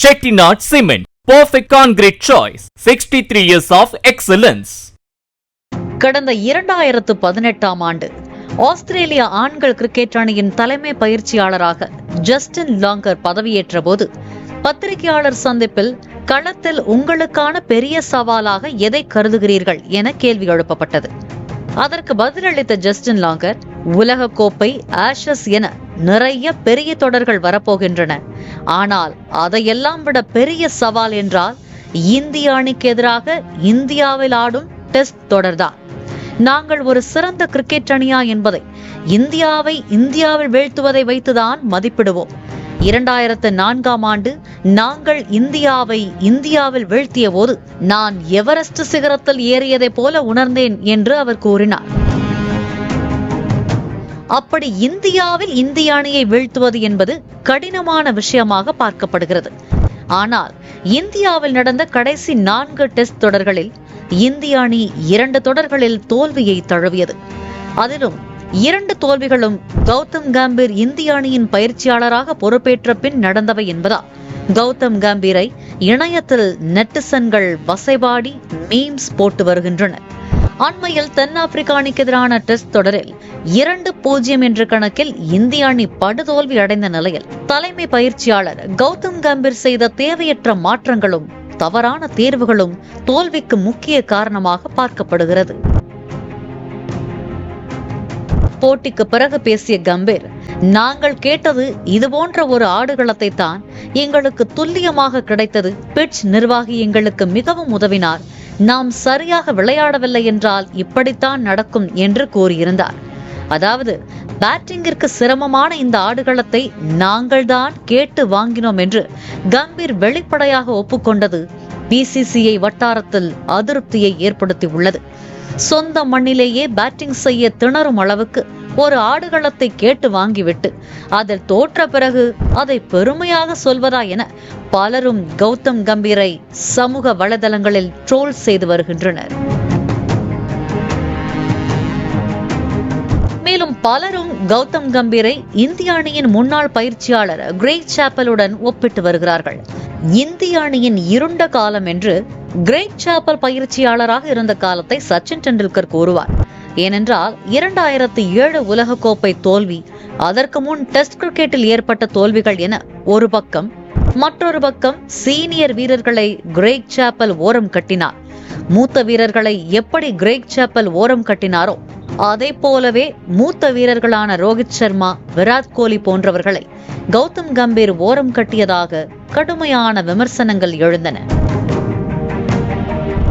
Chettinad Cement, perfect concrete choice. 63 years of excellence. கடந்த இரண்டாயிரத்து பதினெட்டாம் ஆண்டு ஆஸ்திரேலிய ஆண்கள் கிரிக்கெட் அணியின் தலைமை பயிற்சியாளராக ஜஸ்டின் லாங்கர் பதவியேற்ற போது பத்திரிகையாளர் சந்திப்பில் களத்தில் உங்களுக்கான பெரிய சவாலாக எதை கருதுகிறீர்கள் என கேள்வி எழுப்பப்பட்டது அதற்கு பதிலளித்த ஜஸ்டின் லாங்கர் உலக கோப்பை ஆஷஸ் என நிறைய பெரிய தொடர்கள் வரப்போகின்றன ஆனால் அதையெல்லாம் விட பெரிய சவால் என்றால் இந்திய அணிக்கு எதிராக இந்தியாவில் ஆடும் டெஸ்ட் தொடர்தான். நாங்கள் ஒரு சிறந்த கிரிக்கெட் அணியா என்பதை இந்தியாவை இந்தியாவில் வீழ்த்துவதை வைத்துதான் மதிப்பிடுவோம். இரண்டாயிரத்து நான்காம் ஆண்டு நாங்கள் இந்தியாவை இந்தியாவில் வீழ்த்திய போது நான் எவரெஸ்ட் சிகரத்தில் ஏறியதைப் போல உணர்ந்தேன் என்று அவர் கூறினார். அப்படி இந்தியாவில் இந்திய அணியை வீழ்த்துவது என்பது கடினமான விஷயமாக பார்க்கப்படுகிறது. ஆனால் இந்தியாவில் நடந்த கடைசி நான்கு டெஸ்ட் தொடர்களில் இந்திய அணி இரண்டு தொடர்களில் தோல்வியை தழுவியது. அதிலும் இரண்டு தோல்விகளும் கௌதம் கம்பீர் இந்திய அணியின் பயிற்சியாளராக பொறுப்பேற்ற பின் நடந்தவை என்பதால் கௌதம் கம்பீரை இணையத்தில் நெட்டிசன்கள் வசைபாடி மீம்ஸ் போட்டு வருகின்றனர் அண்மையில் தென்னாப்பிரிக்கா அணிக்கு எதிரான டெஸ்ட் தொடரில் இரண்டு பூஜ்ஜியம் என்ற கணக்கில் இந்திய அணி படுதோல்வி அடைந்த நிலையில் தலைமை பயிற்சியாளர் கௌதம் கம்பீர் செய்த தேவையற்ற மாற்றங்களும் தவறான தேர்வுகளும் தோல்விக்கு முக்கிய காரணமாக பார்க்கப்படுகிறது. போட்டிக்கு பிறகு பேசிய கம்பீர் நாங்கள் கேட்டது இது போன்ற ஒரு ஆடுகளத்தை தான் எங்களுக்கு துல்லியமாக கிடைத்தது. பிட்ச் நிர்வாகி எங்களுக்கு மிகவும் உதவினார். நாம் சரியாக விளையாடவில்லை என்றால் இப்படித்தான் நடக்கும் என்று கூறியிருந்தார். அதாவது பேட்டிங்கிற்கு சிரமமான இந்த ஆடுகளத்தை நாங்கள்தான் கேட்டு வாங்கினோம் என்று கம்பீர் வெளிப்படையாக ஒப்புக்கொண்டது பிசிசிஐ வட்டாரத்தில் அதிருப்தியை ஏற்படுத்தி உள்ளது சொந்த மண்ணிலேயே பேட்டிங் செய்ய திணறும் அளவுக்கு ஒரு ஆடுகளத்தை கேட்டு வாங்கிவிட்டு அதில் தோற்ற பிறகு அதை பெருமையாக சொல்வதா என பலரும் கௌதம் கம்பீரை சமூக வலைதளங்களில் ட்ரோல் செய்து வருகின்றனர். மேலும் பலரும் கௌதம் கம்பீரை இந்திய அணியின் முன்னாள் பயிற்சியாளர் கிரேக் சாப்பலுடன் ஒப்பிட்டு வருகிறார்கள். இந்திய அணியின் இருண்ட காலம் என்று கிரேக் சாப்பல் பயிற்சியாளராக இருந்த காலத்தை சச்சின் டெண்டுல்கர் கூறுவார். ஏனென்றால் இரண்டாயிரத்தி ஏழு உலகக்கோப்பை தோல்வி அதற்கு முன் டெஸ்ட் கிரிக்கெட்டில் ஏற்பட்ட தோல்விகள் என ஒரு பக்கம் மற்றொரு பக்கம் சீனியர் வீரர்களை கிரேக் சாப்பல் ஓரம் கட்டினார். மூத்த வீரர்களை எப்படி கிரேக் சாப்பல் ஓரம் கட்டினாரோ அதே போலவே மூத்த வீரர்களான ரோஹித் சர்மா விராட் கோலி போன்றவர்களை கௌதம் கம்பீர் ஓரம் கட்டியதாக கடுமையான விமர்சனங்கள் எழுந்தன.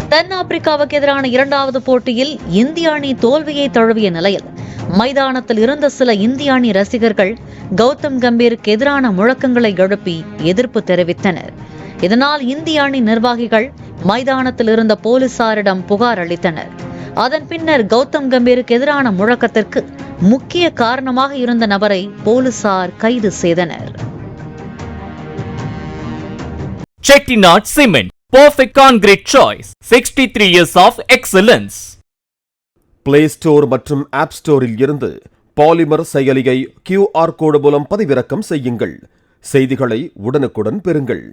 தென்னாப்பிரிக்காவுக்கு எதிரான இரண்டாவது போட்டியில் இந்திய அணி தோல்வியை தழுவிய நிலையில் மைதானத்தில் இருந்த சில இந்திய அணி ரசிகர்கள் கௌதம் கம்பீருக்கு எதிரான முழக்கங்களை எழுப்பி எதிர்ப்பு தெரிவித்தனர். இதனால் இந்திய அணி நிர்வாகிகள் மைதானத்தில் இருந்த போலீசாரிடம் புகார் அளித்தனர். அதன் பின்னர் கௌதம் கம்பீருக்கு எதிரான முழக்கத்திற்கு முக்கிய காரணமாக இருந்த நபரை போலீசார் கைது செய்தனர் Chettinad Cement, perfect concrete choice. 63 years of excellence. Play store மற்றும் ஆப் ஸ்டோரில் இருந்து பாலிமர் செயலியை கியூஆர் கோடு மூலம் பதிவிறக்கம் செய்யுங்கள் செய்திகளை உடனுக்குடன் பெறுங்கள்